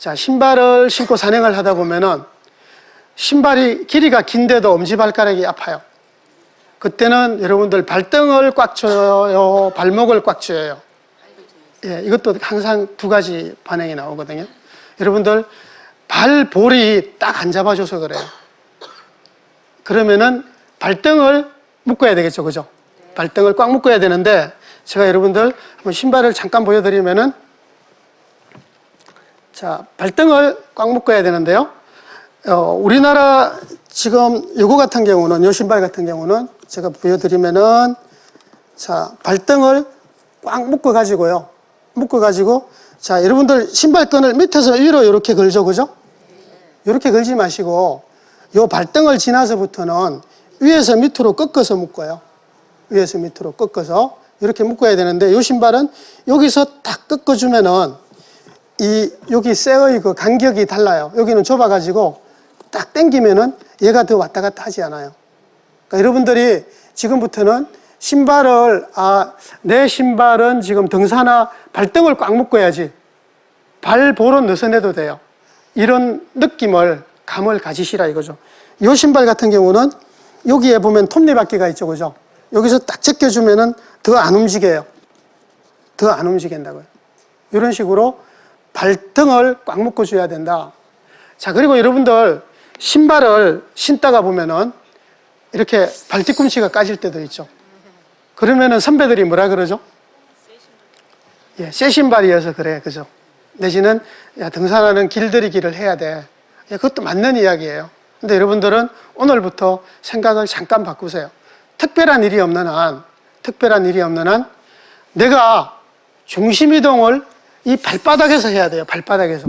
자, 신발을 신고 산행을 하다 보면은 신발이 길이가 긴데도 엄지발가락이 아파요. 그때는 여러분들 발등을 꽉 쥐어요, 발목을 꽉 쥐어요. 예, 이것도 항상 두 가지 반응이 나오거든요. 여러분들 발볼이 딱 안 잡아줘서 그래요. 그러면은 발등을 묶어야 되겠죠, 그죠? 발등을 꽉 묶어야 되는데 제가 여러분들 한번 신발을 잠깐 보여드리면은 자 발등을 꽉 묶어야 되는데요. 어, 우리나라 지금 요거 같은 경우는 요 신발 같은 경우는 제가 보여드리면은 자 발등을 꽉 묶어 가지고요. 묶어 가지고 자 여러분들 신발끈을 밑에서 위로 이렇게 걸죠, 그죠? 이렇게 걸지 마시고 요 발등을 지나서부터는 위에서 밑으로 꺾어서 묶어요. 위에서 밑으로 꺾어서 이렇게 묶어야 되는데 요 신발은 여기서 딱 꺾어주면은 이 여기 쇠의 그 간격이 달라요. 여기는 좁아가지고 딱 당기면은 얘가 더 왔다 갔다 하지 않아요. 그러니까 여러분들이 지금부터는 신발을 아 내 신발은 지금 등산화 발등을 꽉 묶어야지 발볼은 느슨해도 돼요. 이런 느낌을 감을 가지시라 이거죠. 이 신발 같은 경우는 여기에 보면 톱니바퀴가 있죠, 그죠? 여기서 딱 제껴주면은 더 안 움직여요. 더 안 움직인다고요. 이런 식으로 발등을 꽉 묶어 줘야 된다. 자, 그리고 여러분들 신발을 신다가 보면은 이렇게 발 뒤꿈치가 까질 때도 있죠. 그러면은 선배들이 뭐라 그러죠? 예, 새 신발이어서 그래, 그죠? 내지는 야, 등산하는 길들이기를 해야 돼. 예, 그것도 맞는 이야기예요. 근데 여러분들은 오늘부터 생각을 잠깐 바꾸세요. 특별한 일이 없는 한, 특별한 일이 없는 한, 내가 중심 이동을 이 발바닥에서 해야 돼요. 발바닥에서.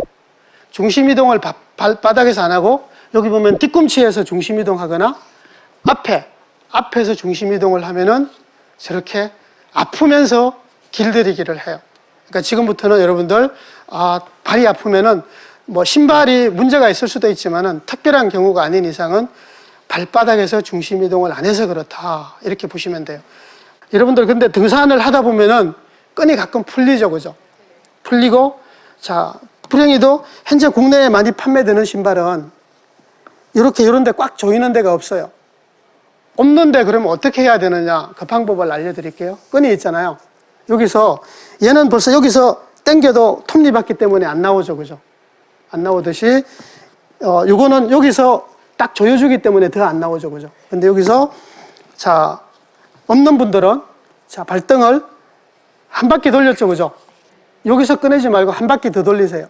중심 이동을 바- 발바닥에서 안 하고 여기 보면 뒤꿈치에서 중심 이동하거나 앞에 앞에서 중심 이동을 하면은 저렇게 아프면서 길들이기를 해요. 그러니까 지금부터는 여러분들 아, 발이 아프면은 뭐 신발이 문제가 있을 수도 있지만은 특별한 경우가 아닌 이상은 발바닥에서 중심 이동을 안 해서 그렇다 이렇게 보시면 돼요. 여러분들 근데 등산을 하다 보면은 끈이 가끔 풀리죠, 그죠? 풀리고 자 불행히도 현재 국내에 많이 판매되는 신발은 이렇게 이런 데 꽉 조이는 데가 없어요. 없는데 그러면 어떻게 해야 되느냐 그 방법을 알려드릴게요. 끈이 있잖아요. 여기서 얘는 벌써 여기서 당겨도 톱니바퀴 때문에 안 나오죠, 그죠? 안 나오듯이 어 요거는 여기서 딱 조여주기 때문에 더 안 나오죠, 그죠? 근데 여기서 자 없는 분들은 자 발등을 한 바퀴 돌렸죠, 그죠? 여기서 꺼내지 말고 한 바퀴 더 돌리세요.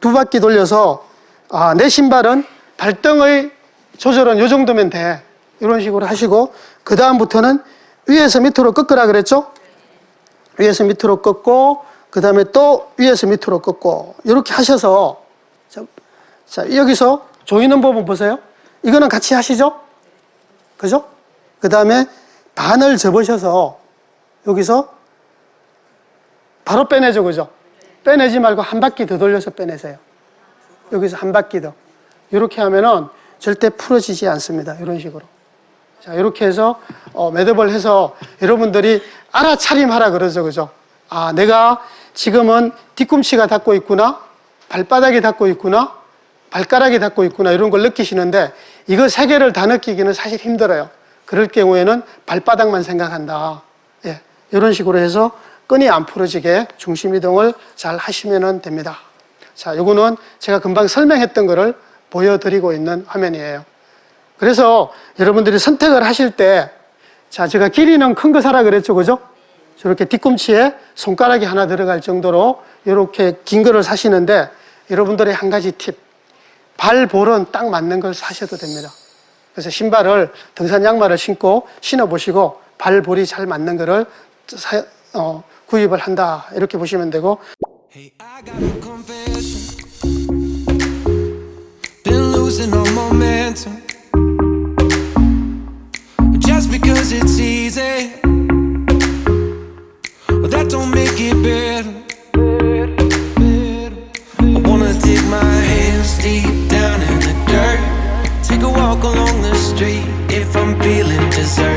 두 바퀴 돌려서 아, 내 신발은 발등의 조절은 요 정도면 돼. 이런 식으로 하시고 그 다음부터는 위에서 밑으로 꺾으라 그랬죠? 위에서 밑으로 꺾고 그 다음에 또 위에서 밑으로 꺾고 이렇게 하셔서 자, 자 여기서 조이는 부분 보세요. 이거는 같이 하시죠? 그죠? 그 다음에 반을 접으셔서 여기서 바로 빼내죠, 그죠? 빼내지 말고 한 바퀴 더 돌려서 빼내세요. 여기서 한 바퀴 더. 이렇게 하면은 절대 풀어지지 않습니다. 이런 식으로. 자, 이렇게 해서 어, 매듭을 해서 여러분들이 알아차림하라 그러죠, 그죠? 아, 내가 지금은 뒤꿈치가 닿고 있구나, 발바닥이 닿고 있구나, 발가락이 닿고 있구나 이런 걸 느끼시는데 이거 세 개를 다 느끼기는 사실 힘들어요. 그럴 경우에는 발바닥만 생각한다. 예, 이런 식으로 해서 끈이 안 풀어지게 중심 이동을 잘 하시면 됩니다. 자, 요거는 제가 금방 설명했던 거를 보여드리고 있는 화면이에요. 그래서 여러분들이 선택을 하실 때, 자, 제가 길이는 큰 거 사라 그랬죠, 그죠? 저렇게 뒤꿈치에 손가락이 하나 들어갈 정도로 이렇게 긴 거를 사시는데, 여러분들의 한 가지 팁. 발볼은 딱 맞는 걸 사셔도 됩니다. 그래서 신발을, 등산 양말을 신고 신어보시고, 발볼이 잘 맞는 거를 사- 어, 구입을 한다. 이렇게 보시면 되고, Hey, deep down in the dirt. Take a walk along the street if I'm feeling dessert.